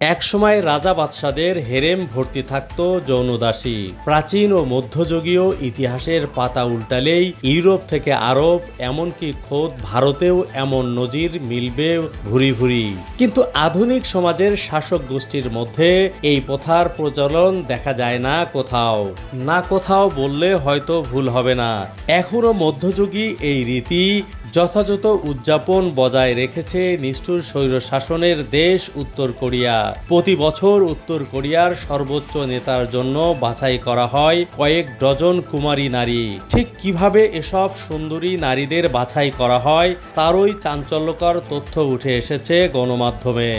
একসময় রাজা বাদশাদের হেরেম ভর্তি থাকত যৌনদাসী প্রাচীন ও মধ্যযুগীয় ইতিহাসের পাতা উল্টালেই ইউরোপ থেকে আরব, এমনকি খোদ ভারতেও এমন নজির মিলবে ভুরি ভুরি। কিন্তু আধুনিক সমাজের শাসক গোষ্ঠীর মধ্যে এই প্রথার প্রচলন দেখা যায় না কোথাও। না কোথাও বললে হয়তো ভুল হবে না। এখনও মধ্যযুগী এই রীতি যথাযথ উদযাপন বজায় রেখেছে নিষ্ঠুর স্বৈর শাসনের দেশ উত্তর কোরিয়া। প্রতি বছর উত্তর কোরিয়ার সর্বোচ্চ নেতার জন্য বাছাই করা হয় কয়েক ডজন কুমারী নারী। ঠিক কীভাবে এসব সুন্দরী নারীদের বাছাই করা হয়, তারই চাঞ্চল্যকর তথ্য উঠে এসেছে গণমাধ্যমে।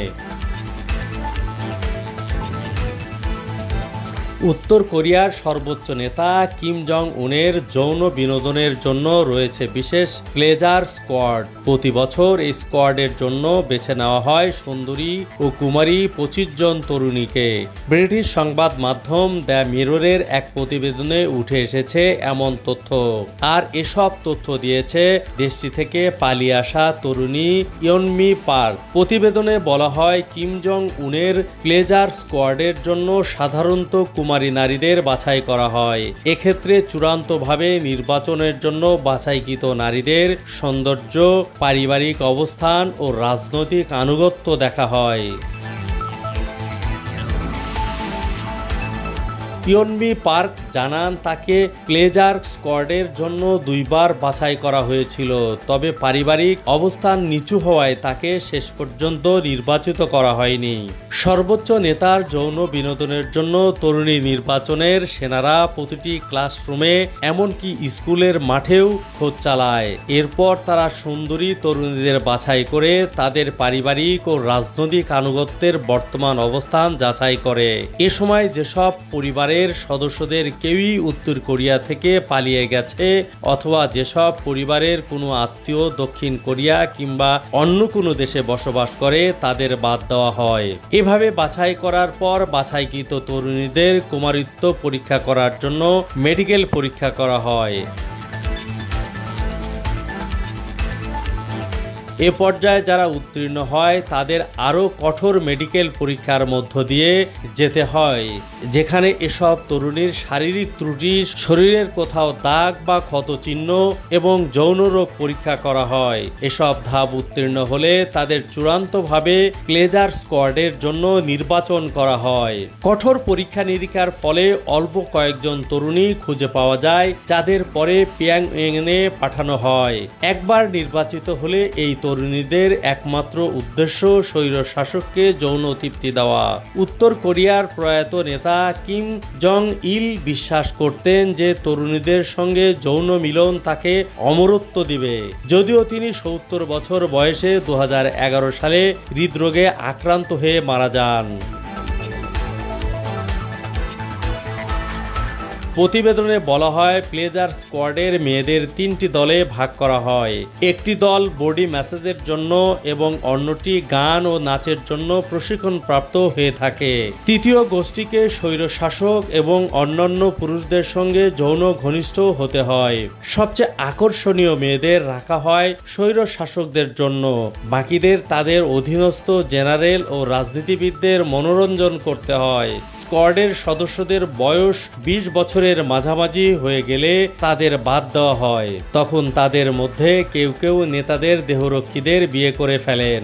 উত্তর কোরিয়ার সর্বোচ্চ নেতা কিম জং উনের যৌন বিনোদনের জন্য রয়েছে বিশেষ প্লেজার স্কোয়াড। প্রতি বছর এই স্কোয়াডের জন্য বেছে নেওয়া হয় সুন্দরী ও কুমারী পঁচিশ জন তরুণীকে। ব্রিটিশ সংবাদ মাধ্যম দ্য মিররের এক প্রতিবেদনে উঠে এসেছে এমন তথ্য। আর এসব তথ্য দিয়েছে দেশটি থেকে পালিয়ে আসা তরুণী ইয়নমি পার্ক। প্রতিবেদনে বলা হয় কিম জং উনের প্লেজার স্কোয়াডের জন্য সাধারণত কুমারী নারীদের বাছাই করা হয়। এক্ষেত্রে চূড়ান্তভাবে নির্বাচনের জন্য বাছাইকৃত নারীদের সৌন্দর্য, পারিবারিক অবস্থান ও রাজনৈতিক আনুগত্য দেখা হয়। ইয়নমি পার্ক জানান তাকে প্লেজার স্কোয়াডের জন্য দুইবার বাছাই করা হয়েছিল, তবে পারিবারিক অবস্থান নিচু হওয়ায় তাকে শেষ পর্যন্ত নির্বাচিত করা হয়নি। সর্বোচ্চ নেতার যৌন বিনোদনের জন্য তরুণী নির্বাচনের সেনারা প্রতিটি ক্লাসরুমে, এমনকি স্কুলের মাঠেও খোঁজ চালায়। এরপর তারা সুন্দরী তরুণীদের বাছাই করে তাদের পারিবারিক ও রাজনৈতিক আনুগত্যের বর্তমান অবস্থান যাচাই করে। এ সময় যেসব পরিবারের সদস্যদের কেউই উত্তর কোরিয়া থেকে পালিয়ে গেছে, অথবা যেসব পরিবারের কোনো আত্মীয় দক্ষিণ কোরিয়া কিংবা অন্য কোনো দেশে বসবাস করে, তাদের বাদ দেওয়া হয়। এভাবে বাছাই করার পর বাছাইকৃত তরুণীদের কুমারিত্ব পরীক্ষা করার জন্য মেডিকেল পরীক্ষা করা হয়। এ পর্যায়ে যারা উত্তীর্ণ হয়, তাদের আরও কঠোর মেডিকেল পরীক্ষার মধ্য দিয়ে যেতে হয়, যেখানে এসব তরুণীর শারীরিক ত্রুটি, শরীরের কোথাও দাগ বা ক্ষতচিহ্ন এবং যৌন রোগ পরীক্ষা করা হয়। এসব ধাপ উত্তীর্ণ হলে তাদের চূড়ান্তভাবে প্লেজার স্কোয়াডের জন্য নির্বাচন করা হয়। কঠোর পরীক্ষা নিরীক্ষার ফলে অল্প কয়েকজন তরুণী খুঁজে পাওয়া যায়, যাদের পরে পিয়াং পাঠানো হয়। একবার নির্বাচিত হলে এই তরুণীদের একমাত্র উদ্দেশ্য স্বৈর শাসককে যৌন তৃপ্তি দেওয়া। উত্তর কোরিয়ার প্রয়াত নেতা কিম জং ইল বিশ্বাস করতেন যে তরুণীদের সঙ্গে যৌন মিলন তাকে অমরত্ব দিবে। যদিও তিনি সত্তর বছর বয়সে দু হাজার এগারো সালে হৃদরোগে আক্রান্ত হয়ে মারা যান। প্রতিবেদনে বলা হয়, প্লেজার স্কোয়াডের মেয়েদের তিনটি দলে ভাগ করা হয়। একটি দল বডি ম্যাসেজের জন্য এবং অন্যটি গান ও নাচের জন্য প্রশিক্ষণপ্রাপ্ত হয়ে থাকে। তৃতীয় গোষ্ঠীকে স্বৈরশাসক এবং অন্যান্য পুরুষদের সঙ্গে যৌন ঘনিষ্ঠ হতে হয়। সবচেয়ে আকর্ষণীয় মেয়েদের রাখা হয় স্বৈর শাসকদের জন্য। বাকিদের তাদের অধীনস্থ জেনারেল ও রাজনীতিবিদদের মনোরঞ্জন করতে হয়। স্কোয়াডের সদস্যদের বয়স বিশ বছরের মাঝামাঝি হয়ে গেলে তাদের বাদ দেওয়া হয়। তখন তাদের মধ্যে কেউ কেউ নেতাদের দেহরক্ষীদের বিয়ে করে ফেলেন।